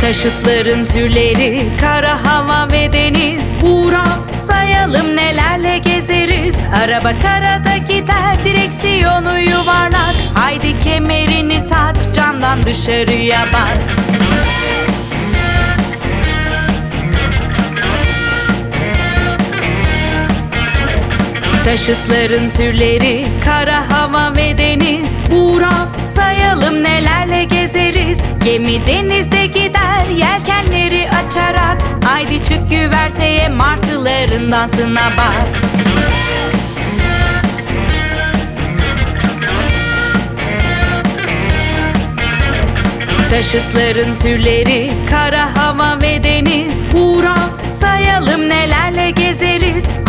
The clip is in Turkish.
Taşıtların türleri kara hava ve deniz. Buğra, Sayalım nelerle gezeriz. Araba karada gider direksiyonu yuvarlak. Haydi kemerini tak camdan dışarıya bak Taşıtların türleri kara hava ve deniz. Buğra, Sayalım nelerle gezeriz. Gemi denizde gider yelkenleri açarak. Haydi çık güverteye martıların dansına bak. Taşıtların türleri kara